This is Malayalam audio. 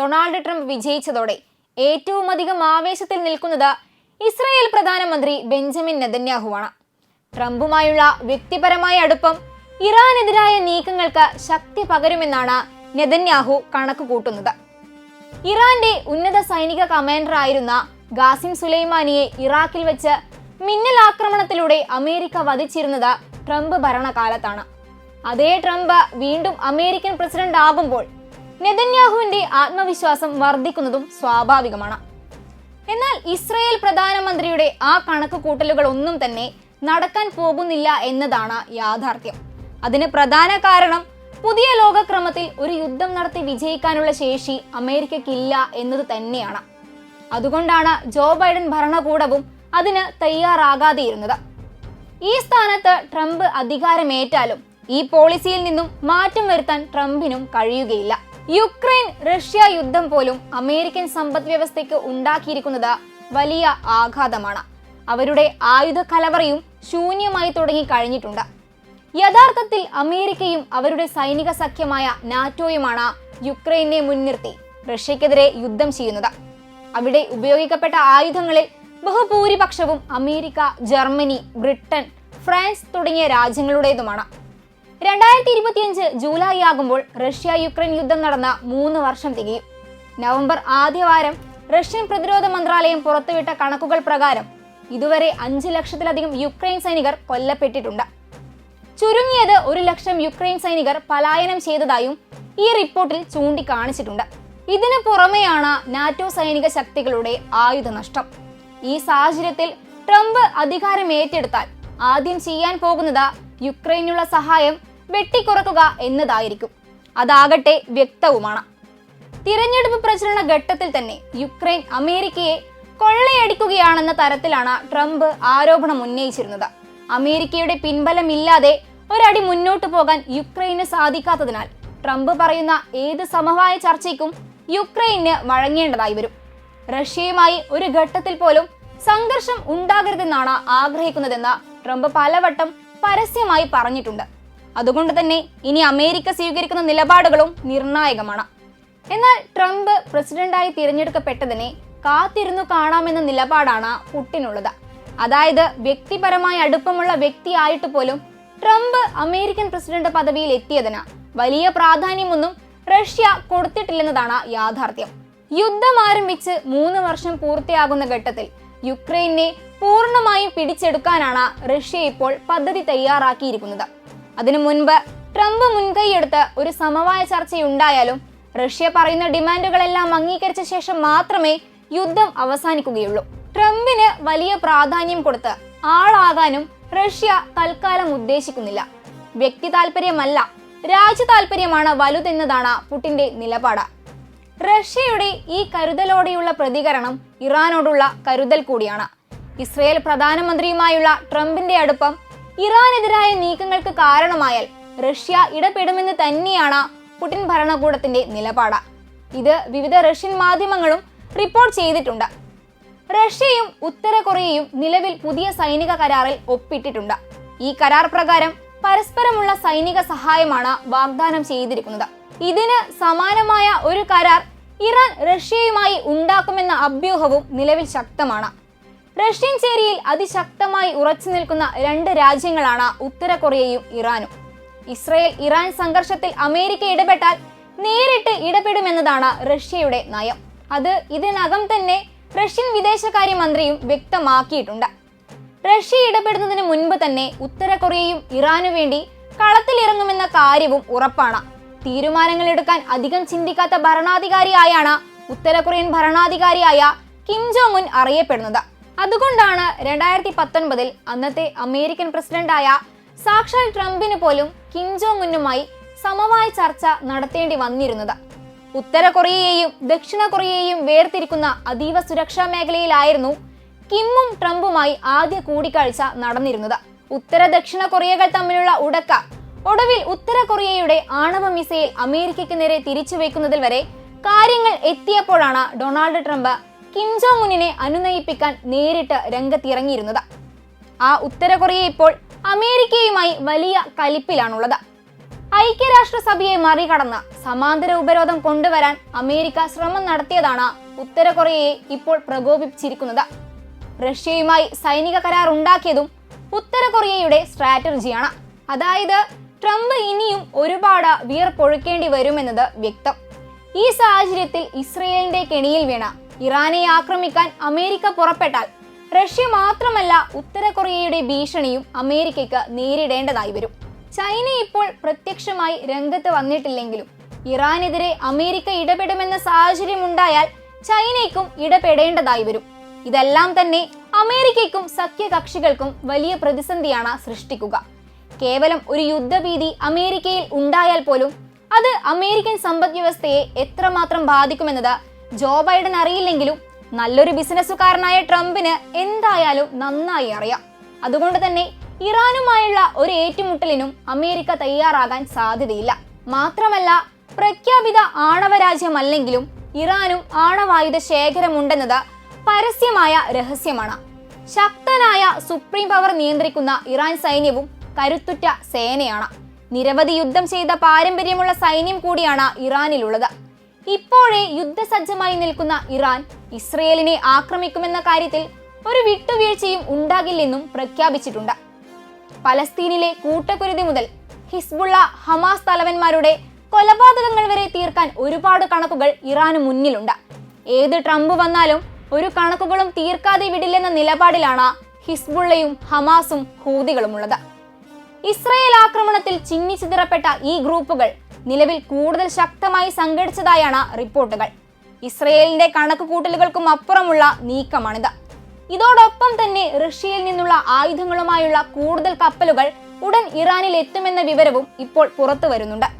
ഡൊണാൾഡ് ട്രംപ് വിജയിച്ചതോടെ ഏറ്റവും അധികം ആവേശത്തിൽ നിൽക്കുന്നത് ഇസ്രായേൽ പ്രധാനമന്ത്രി ബെഞ്ചമിൻ നെതന്യാഹുവാണ്. ട്രംപുമായുള്ള വ്യക്തിപരമായ അടുപ്പം ഇറാനെതിരായ നീക്കങ്ങൾക്ക് ശക്തി പകരുമെന്നാണ് നെതന്യാഹു കണക്ക് കൂട്ടുന്നത് ഇറാന്റെ ഉന്നത സൈനിക കമാൻഡർ ആയിരുന്ന ഗാസിം സുലൈമാനിയെ ഇറാഖിൽ വെച്ച് മിന്നൽ ആക്രമണത്തിലൂടെ അമേരിക്ക വധിച്ചിരുന്നത് ട്രംപ് ഭരണകാലത്താണ്. അതേ ട്രംപ് വീണ്ടും അമേരിക്കൻ പ്രസിഡന്റ് ആകുമ്പോൾ നെതന്യാഹുവിന്റെ ആത്മവിശ്വാസം വർദ്ധിക്കുന്നതും സ്വാഭാവികമാണ്. എന്നാൽ ഇസ്രയേൽ പ്രധാനമന്ത്രിയുടെ ആ കണക്ക് കൂട്ടലുകൾ ഒന്നും തന്നെ നടക്കാൻ പോകുന്നില്ല എന്നതാണ് യാഥാർത്ഥ്യം. അതിന് പ്രധാന കാരണം പുതിയ ലോകക്രമത്തിൽ ഒരു യുദ്ധം നടത്തി വിജയിക്കാനുള്ള ശേഷി അമേരിക്കയ്ക്കില്ല എന്നത് തന്നെയാണ്. അതുകൊണ്ടാണ് ജോ ബൈഡൻ ഭരണകൂടവും അതിന് തയ്യാറാകാതെയിരുന്നത്. ഈ സ്ഥാനത്ത് ട്രംപ് അധികാരമേറ്റാലും ഈ പോളിസിയിൽ നിന്നും മാറ്റം വരുത്താൻ ട്രംപിനും കഴിയുകയില്ല. യുക്രൈൻ റഷ്യ യുദ്ധം പോലും അമേരിക്കൻ സമ്പദ് വ്യവസ്ഥയ്ക്ക് ഉണ്ടാക്കിയിരിക്കുന്നത് വലിയ ആഘാതമാണ്. അവരുടെ ആയുധ കലവറയും ശൂന്യമായി തുടങ്ങി കഴിഞ്ഞിട്ടുണ്ട്. യഥാർത്ഥത്തിൽ അമേരിക്കയും അവരുടെ സൈനിക സഖ്യമായ നാറ്റോയുമാണ് യുക്രൈനെ മുൻനിർത്തി റഷ്യക്കെതിരെ യുദ്ധം ചെയ്യുന്നത്. അവിടെ ഉപയോഗിക്കപ്പെട്ട ആയുധങ്ങളിൽ ബഹുഭൂരിപക്ഷവും അമേരിക്ക ജർമ്മനി ബ്രിട്ടൻ ഫ്രാൻസ് തുടങ്ങിയ രാജ്യങ്ങളുടേതുമാണ്. രണ്ടായിരത്തി ഇരുപത്തിയഞ്ച് ജൂലൈ ആകുമ്പോൾ റഷ്യ യുക്രൈൻ യുദ്ധം നടന്ന മൂന്ന് വർഷം തികയും. നവംബർ ആദ്യവാരം റഷ്യൻ പ്രതിരോധ മന്ത്രാലയം പുറത്തുവിട്ട കണക്കുകൾ പ്രകാരം ഇതുവരെ അഞ്ച് ലക്ഷത്തിലധികം യുക്രൈൻ സൈനികർ കൊല്ലപ്പെട്ടിട്ടുണ്ട്. ചുരുങ്ങിയത് ഒരു ലക്ഷം യുക്രൈൻ സൈനികർ പലായനം ചെയ്തതായും ഈ റിപ്പോർട്ടിൽ ചൂണ്ടിക്കാണിച്ചിട്ടുണ്ട്. ഇതിനു പുറമെയാണ് നാറ്റോ സൈനിക ശക്തികളുടെ ആയുധ നഷ്ടം. ഈ സാഹചര്യത്തിൽ ട്രംപ് അധികാരം ഏറ്റെടുത്താൽ ആദ്യം ചെയ്യാൻ പോകുന്നത് യുക്രൈനുള്ള സഹായം വെട്ടിക്കുറക്കുക എന്നതായിരിക്കും. അതാകട്ടെ വ്യക്തവുമാണ്. തിരഞ്ഞെടുപ്പ് പ്രചരണ ഘട്ടത്തിൽ തന്നെ യുക്രൈൻ അമേരിക്കയെ കൊള്ളയടിക്കുകയാണെന്ന തരത്തിലാണ് ട്രംപ് ആരോപണം ഉന്നയിച്ചിരുന്നത്. അമേരിക്കയുടെ പിൻബലമില്ലാതെ ഒരടി മുന്നോട്ടു പോകാൻ യുക്രൈന് സാധിക്കാത്തതിനാൽ ട്രംപ് പറയുന്ന ഏത് സമവായ ചർച്ചയ്ക്കും യുക്രൈന് വഴങ്ങേണ്ടതായി വരും. റഷ്യയുമായി ഒരു ഘട്ടത്തിൽ പോലും സംഘർഷം ഉണ്ടാകരുതെന്നാണ് ആഗ്രഹിക്കുന്നതെന്ന് ട്രംപ് പലവട്ടം പരസ്യമായി പറഞ്ഞിട്ടുണ്ട്. അതുകൊണ്ട് തന്നെ ഇനി അമേരിക്ക സ്വീകരിക്കുന്ന നിലപാടുകളും നിർണായകമാണ്. എന്നാൽ ട്രംപ് പ്രസിഡന്റായി തിരഞ്ഞെടുക്കപ്പെട്ടതിനെ കാത്തിരുന്നു കാണാമെന്ന നിലപാടാണ് പുട്ടിനുള്ളത്. അതായത് വ്യക്തിപരമായ അടുപ്പമുള്ള വ്യക്തിയായിട്ട് പോലും ട്രംപ് അമേരിക്കൻ പ്രസിഡന്റ് പദവിയിൽ എത്തിയതിന് വലിയ പ്രാധാന്യമൊന്നും റഷ്യ കൊടുത്തിട്ടില്ലെന്നതാണ് യാഥാർത്ഥ്യം. യുദ്ധം ആരംഭിച്ച് മൂന്ന് വർഷം പൂർത്തിയാകുന്ന ഘട്ടത്തിൽ യുക്രൈനെ പൂർണമായും പിടിച്ചെടുക്കാനാണ് റഷ്യ ഇപ്പോൾ പദ്ധതി തയ്യാറാക്കിയിരിക്കുന്നത്. അതിനു മുൻപ് ട്രംപ് മുൻകൈയെടുത്ത് ഒരു സമവായ ചർച്ചയുണ്ടായാലും റഷ്യ പറയുന്ന ഡിമാൻഡുകളെല്ലാം അംഗീകരിച്ച ശേഷം മാത്രമേ യുദ്ധം അവസാനിക്കുകയുള്ളൂ. ട്രംപിന് വലിയ പ്രാധാന്യം കൊടുത്ത് ആളാകാനും റഷ്യ തൽക്കാലം ഉദ്ദേശിക്കുന്നില്ല. വ്യക്തി താല്പര്യമല്ല രാജ്യ താല്പര്യമാണ് വലുതെന്നതാണ് പുടിന്റെ നിലപാട്. റഷ്യയുടെ ഈ കരുതലോടെയുള്ള പ്രതികരണം ഇറാനോടുള്ള കരുതൽ കൂടിയാണ്. ഇസ്രയേൽ പ്രധാനമന്ത്രിയുമായുള്ള ട്രംപിന്റെ അടുപ്പം ഇറാനെതിരായ നീക്കങ്ങൾക്ക് കാരണമായാൽ റഷ്യ ഇടപെടുമെന്ന് തന്നെയാണ് പുടിൻ ഭരണകൂടത്തിന്റെ നിലപാട്. ഇത് വിവിധ റഷ്യൻ മാധ്യമങ്ങളും റിപ്പോർട്ട് ചെയ്തിട്ടുണ്ട്. റഷ്യയും ഉത്തര കൊറിയയും നിലവിൽ പുതിയ സൈനിക കരാറിൽ ഒപ്പിട്ടിട്ടുണ്ട്. ഈ കരാർ പ്രകാരം പരസ്പരമുള്ള സൈനിക സഹായമാണ് വാഗ്ദാനം ചെയ്തിരിക്കുന്നത്. ഇതിന് സമാനമായ ഒരു കരാർ ഇറാൻ റഷ്യയുമായി ഉണ്ടാക്കുമെന്ന അഭ്യൂഹവും നിലവിൽ ശക്തമാണ്. റഷ്യൻ ചേരിയിൽ അതിശക്തമായി ഉറച്ചു നിൽക്കുന്ന രണ്ട് രാജ്യങ്ങളാണ് ഉത്തര കൊറിയയും ഇറാനും. ഇസ്രയേൽ ഇറാൻ സംഘർഷത്തിൽ അമേരിക്ക ഇടപെട്ടാൽ നേരിട്ട് ഇടപെടുമെന്നതാണ് റഷ്യയുടെ നയം. അത് ഇതിനകം തന്നെ റഷ്യൻ വിദേശകാര്യമന്ത്രിയും വ്യക്തമാക്കിയിട്ടുണ്ട്. റഷ്യ ഇടപെടുന്നതിന് മുൻപ് തന്നെ ഉത്തര കൊറിയയും ഇറാനു വേണ്ടി കളത്തിലിറങ്ങുമെന്ന കാര്യവും ഉറപ്പാണ്. തീരുമാനങ്ങൾ എടുക്കാൻ അധികം ചിന്തിക്കാത്ത ഭരണാധികാരിയായാണ് ഉത്തര കൊറിയൻ ഭരണാധികാരിയായ കിം ജോങ് ഉൻ അറിയപ്പെടുന്നത്. അതുകൊണ്ടാണ് രണ്ടായിരത്തി പത്തൊൻപതിൽ അന്നത്തെ അമേരിക്കൻ പ്രസിഡന്റായ സാക്ഷാൽ ട്രംപിന് പോലും കിം ജോങ് ഉന്നുമായി സമവായ ചർച്ച നടത്തേണ്ടി വന്നിരുന്നത്. ഉത്തര കൊറിയയെയും ദക്ഷിണ കൊറിയയെയും വേർതിരിക്കുന്ന അതീവ സുരക്ഷാ മേഖലയിലായിരുന്നു കിമ്മും ട്രംപുമായി ആദ്യ കൂടിക്കാഴ്ച നടന്നിരുന്നത്. ഉത്തര ദക്ഷിണ കൊറിയകൾ തമ്മിലുള്ള ഉടക്ക ഒടുവിൽ ഉത്തര കൊറിയയുടെ ആണവ മിസൈൽ അമേരിക്കയ്ക്ക് നേരെ തിരിച്ചു തിരിച്ചുവെക്കുന്നതിൽ വരെ കാര്യങ്ങൾ എത്തിയപ്പോഴാണ് ഡൊണാൾഡ് ട്രംപ് കിം ജോങ് ഉന്നിനെ അനുനയിപ്പിക്കാൻ നേരിട്ട് രംഗത്തിറങ്ങിയിരുന്നത്. ആ ഉത്തര കൊറിയ ഇപ്പോൾ അമേരിക്കയുമായി വലിയ കലിപ്പിലാണുള്ളത്. ഐക്യരാഷ്ട്രസഭയെ മറികടന്ന് സമാന്തര ഉപരോധം കൊണ്ടുവരാൻ അമേരിക്ക ശ്രമം നടത്തിയതാണ് ഉത്തര കൊറിയയെ ഇപ്പോൾ പ്രകോപിപ്പിച്ചിരിക്കുന്നത്. റഷ്യയുമായി സൈനിക കരാർ ഉണ്ടാക്കിയതും ഉത്തര കൊറിയയുടെ സ്ട്രാറ്റജിയാണ്. അതായത് ട്രംപ് ഇനിയും ഒരുപാട് വിയർപ്പൊഴുക്കേണ്ടി വരുമെന്നത് വ്യക്തം. ഈ സാഹചര്യത്തിൽ ഇസ്രയേലിന്റെ കെണിയിൽ വീണ ഇറാനെ ആക്രമിക്കാൻ അമേരിക്ക പുറപ്പെട്ടാൽ റഷ്യ മാത്രമല്ല ഉത്തര കൊറിയയുടെ ഭീഷണിയും അമേരിക്കയ്ക്ക് നേരിടേണ്ടതായി വരും. ചൈന ഇപ്പോൾ പ്രത്യക്ഷമായി രംഗത്ത് വന്നിട്ടില്ലെങ്കിലും ഇറാനെതിരെ അമേരിക്ക ഇടപെടുമെന്ന സാഹചര്യം ഉണ്ടായാൽ ചൈനയ്ക്കും ഇടപെടേണ്ടതായി വരും. ഇതെല്ലാം തന്നെ അമേരിക്കയ്ക്കും സഖ്യകക്ഷികൾക്കും വലിയ പ്രതിസന്ധിയാണ് സൃഷ്ടിക്കുക. കേവലം ഒരു യുദ്ധഭീതി അമേരിക്കയിൽ ഉണ്ടായാൽ പോലും അത് അമേരിക്കൻ സമ്പദ് വ്യവസ്ഥയെ എത്രമാത്രം ബാധിക്കുമെന്നത് ജോ ബൈഡൻ അറിയില്ലെങ്കിലും നല്ലൊരു ബിസിനസ്സുകാരനായ ട്രംപിന് എന്തായാലും നന്നായി അറിയാം. അതുകൊണ്ട് തന്നെ ഇറാനുമായുള്ള ഒരു ഏറ്റുമുട്ടലിനും അമേരിക്ക തയ്യാറാകാൻ സാധ്യതയില്ല. മാത്രമല്ല പ്രഖ്യാപിത ആണവ രാജ്യമല്ലെങ്കിലും ഇറാനും ആണവായുധ ശേഖരമുണ്ടെന്നത് പരസ്യമായ രഹസ്യമാണ്. ശക്തനായ സുപ്രീം പവർ നിയന്ത്രിക്കുന്ന ഇറാൻ സൈന്യവും കരുത്തുറ്റ സേനയാണ്. നിരവധി യുദ്ധം ചെയ്ത പാരമ്പര്യമുള്ള സൈന്യം കൂടിയാണ് ഇറാനിലുള്ളത്. ഇപ്പോഴേ യുദ്ധസജ്ജമായി നിൽക്കുന്ന ഇറാൻ ഇസ്രയേലിനെ ആക്രമിക്കുമെന്ന കാര്യത്തിൽ ഒരു വിട്ടുവീഴ്ചയും ഉണ്ടാകില്ലെന്നും പ്രഖ്യാപിച്ചിട്ടുണ്ട്. പലസ്തീനിലെ കൂട്ടക്കുരുതി മുതൽ ഹിസ്ബുള്ള ഹമാസ് തലവന്മാരുടെ കൊലപാതകങ്ങൾ വരെ തീർക്കാൻ ഒരുപാട് കണക്കുകൾ ഇറാന് മുന്നിലുണ്ട്. ഏത് ട്രംപ് വന്നാലും ഒരു കണക്കുകളും തീർക്കാതെ വിടില്ലെന്ന നിലപാടിലാണ് ഹിസ്ബുള്ളയും ഹമാസും ഹൂതികളുമുള്ളത്. ഇസ്രയേൽ ആക്രമണത്തിൽ ചിന്നിച്ചിതറപ്പെട്ട ഈ ഗ്രൂപ്പുകൾ നിലവിൽ കൂടുതൽ ശക്തമായി സംഘടിച്ചതായാണ് റിപ്പോർട്ടുകൾ. ഇസ്രയേലിന്റെ കണക്കുകൂട്ടലുകൾക്കും അപ്പുറമുള്ള നീക്കമാണിത്. ഇതോടൊപ്പം തന്നെ റഷ്യയിൽ നിന്നുള്ള ആയുധങ്ങളുമായുള്ള കൂടുതൽ കപ്പലുകൾ ഉടൻ ഇറാനിൽ എത്തുമെന്ന വിവരവും ഇപ്പോൾ പുറത്തു വരുന്നുണ്ട്.